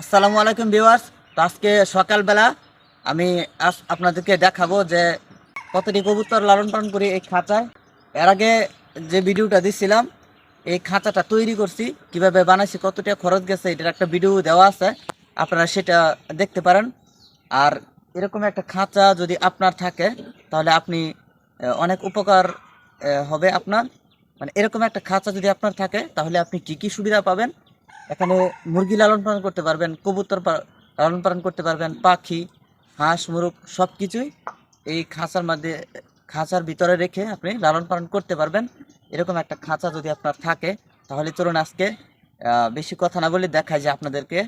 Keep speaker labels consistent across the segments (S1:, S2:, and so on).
S1: আসসালামু আলাইকুম ভিউয়ার্স। তো আজকে সকালবেলা আমি আজ আপনাদেরকে দেখাবো যে কতটি কবুতর লালন পালন করি এই খাঁচায়। এর আগে যে ভিডিওটা দিছিলাম, এই খাঁচাটা তৈরি করছি, কীভাবে বানাইছি, কতটা খরচ গেছে, এটার একটা ভিডিও দেওয়া আছে। আপনারা সেটা দেখতে পারেন। আর এরকম একটা খাঁচা যদি আপনার থাকে, তাহলে আপনি অনেক উপকার হবে আপনার। মানে এরকম একটা খাঁচা যদি আপনার থাকে, তাহলে আপনি কী কী সুবিধা পাবেন এখানে মুরগি লালন পালন করতে পারবেন, কবুতর লালন পালন করতে পারবেন, পাখি, হাঁস, মুরগ সব কিছুই এই খাঁচার মধ্যে, খাঁচার ভিতরে রেখে আপনি লালন পালন করতে পারবেন। এরকম একটা খাঁচা যদি আপনার থাকে, তাহলে চলুন আজকে বেশি কথা না বলে দেখাই যে আপনাদেরকে।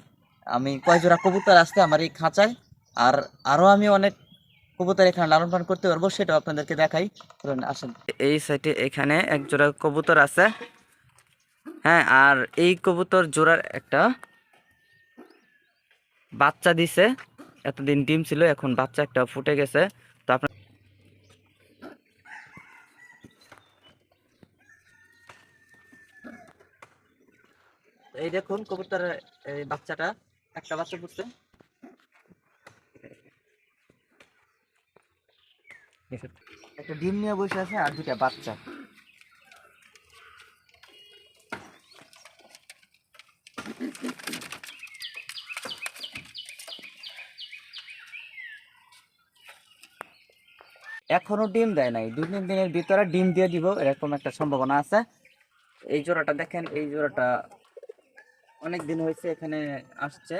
S1: আমি কয় জোড়া কবুতর আসতে আমার এই খাঁচায়, আর আরও আমি অনেক কবুতর এখানে লালন পালন করতে পারব, সেটাও আপনাদেরকে দেখাই। চলুন আসেন। এই সাইডে এখানে এক জোড়া কবুতর আছে। হ্যাঁ আর এই কবুতর জোড়ার একটা বাচ্চা দিছে। এতদিন ডিম ছিল, এখন বাচ্চা একটা ফুটে গেছে। তো আপনার এই দেখুন কবুতরের এই বাচ্চাটা, একটা বাচ্চা ফুটছে। একটা ডিম নিয়ে বসে আছে আর দুটা বাচ্চা। এখনও ডিম দেয় নাই। দুই তিন দিনের ভিতরে ডিম দিয়ে দিব, এরকম একটা সম্ভাবনা আছে। এই জোড়াটা দেখেন, এই জোড়াটা অনেক দিন হয়েছে এখানে আসছে,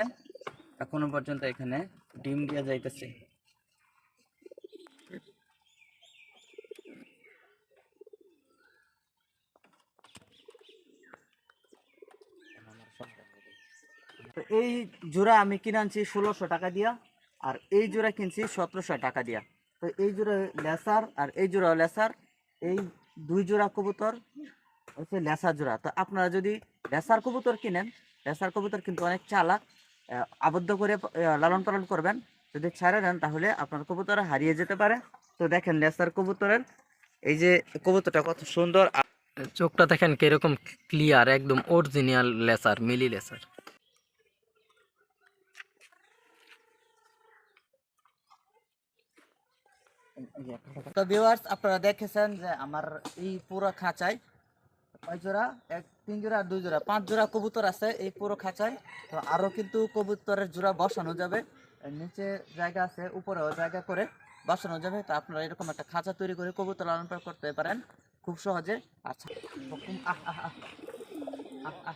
S1: এখনও পর্যন্ত এখানে ডিম দিয়ে যাইতেছে। এই জোড়া আমি কিনে আনছি ষোলোশো টাকা দিয়া, আর এই জোড়া কিনছি সতেরোশো টাকা দিয়া। তো এই জোড়া লেসার আর এই জোড়া লেসার, এই দুই জোড়া কবুতর হচ্ছে লেসার জোড়া। তো আপনারা যদি লেসার কবুতর কিনেন, লেসার কবুতর কিন্তু অনেক চালাক আবদ্ধ করে লালন পালন করবেন, যদি ছাড়ে দেন তাহলে আপনার কবুতর হারিয়ে যেতে পারে। তো দেখেন লেসার কবুতরের, এই যে কবুতরটা কত সুন্দর।
S2: চোখটা দেখেন কীরকম ক্লিয়ার একদম অরিজিনাল লেসার, মিলি লেসার।
S1: তো ভিউয়ার্স আপনারা দেখেছেন যে আমার এই পুরো খাঁচায় কয় জোড়া? এক তিন জোড়া দুই জোড়া। পাঁচ জোড়া কবুতর আছে এই পুরো খাঁচায়। তো আরও কিন্তু কবুতরের জোড়া বসানো যাবে। নিচে জায়গা আছে উপরেও জায়গা করে বসানো যাবে। তো আপনারা এরকম একটা খাঁচা তৈরি করে কবুতর লালন করতে পারেন খুব সহজে। আচ্ছা আহ, আহ। আহ, আহ।